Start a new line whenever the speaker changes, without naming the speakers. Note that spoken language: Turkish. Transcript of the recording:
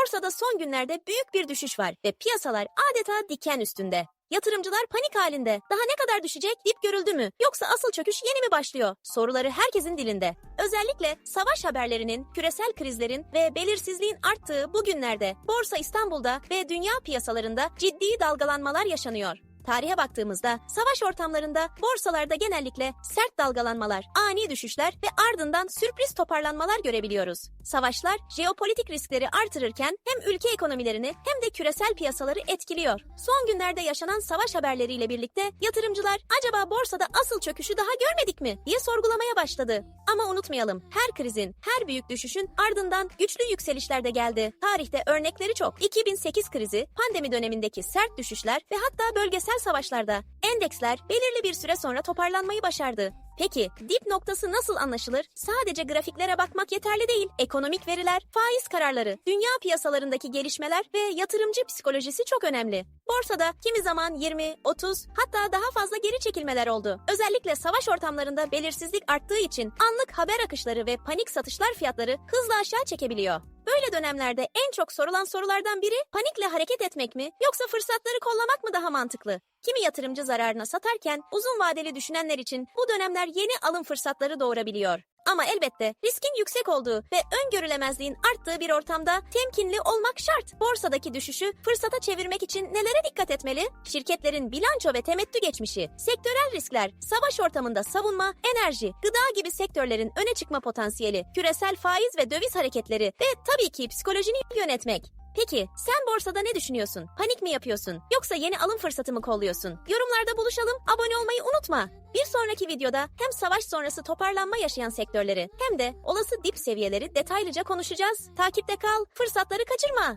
Borsada son günlerde büyük bir düşüş var ve piyasalar adeta diken üstünde. Yatırımcılar panik halinde. Daha ne kadar düşecek? Dip görüldü mü? Yoksa asıl çöküş yeni mi başlıyor? Soruları herkesin dilinde. Özellikle savaş haberlerinin, küresel krizlerin ve belirsizliğin arttığı bu günlerde Borsa İstanbul'da ve dünya piyasalarında ciddi dalgalanmalar yaşanıyor. Tarihe baktığımızda savaş ortamlarında borsalarda genellikle sert dalgalanmalar, ani düşüşler ve ardından sürpriz toparlanmalar görebiliyoruz. Savaşlar jeopolitik riskleri artırırken hem ülke ekonomilerini hem de küresel piyasaları etkiliyor. Son günlerde yaşanan savaş haberleriyle birlikte yatırımcılar acaba borsada asıl çöküşü daha görmedik mi diye sorgulamaya başladı. Ama unutmayalım her krizin, her büyük düşüşün ardından güçlü yükselişler de geldi. Tarihte örnekleri çok. 2008 krizi, pandemi dönemindeki sert düşüşler ve hatta bölgesel savaşlarda endeksler belirli bir süre sonra toparlanmayı başardı. Peki dip noktası nasıl anlaşılır? Sadece grafiklere bakmak yeterli değil. Ekonomik veriler, faiz kararları, dünya piyasalarındaki gelişmeler ve yatırımcı psikolojisi çok önemli. Borsada kimi zaman 20, 30 hatta daha fazla geri çekilmeler oldu. Özellikle savaş ortamlarında belirsizlik arttığı için anlık haber akışları ve panik satışlar fiyatları hızla aşağı çekebiliyor. Böyle dönemlerde en çok sorulan sorulardan biri panikle hareket etmek mi yoksa fırsatları kollamak mı daha mantıklı? Kimi yatırımcı zararına satarken uzun vadeli düşünenler için bu dönemler yeni alım fırsatları doğurabiliyor. Ama elbette riskin yüksek olduğu ve öngörülemezliğin arttığı bir ortamda temkinli olmak şart. Borsadaki düşüşü fırsata çevirmek için nelere dikkat etmeli? Şirketlerin bilanço ve temettü geçmişi, sektörel riskler, savaş ortamında savunma, enerji, gıda gibi sektörlerin öne çıkma potansiyeli, küresel faiz ve döviz hareketleri ve tabii ki psikolojini yönetmek. Peki sen borsada ne düşünüyorsun? Panik mi yapıyorsun? Yoksa yeni alım fırsatı mı kolluyorsun? Yorumlarda buluşalım, abone olmayı unutma. Bir sonraki videoda hem savaş sonrası toparlanma yaşayan sektörleri hem de olası dip seviyeleri detaylıca konuşacağız. Takipte kal, fırsatları kaçırma.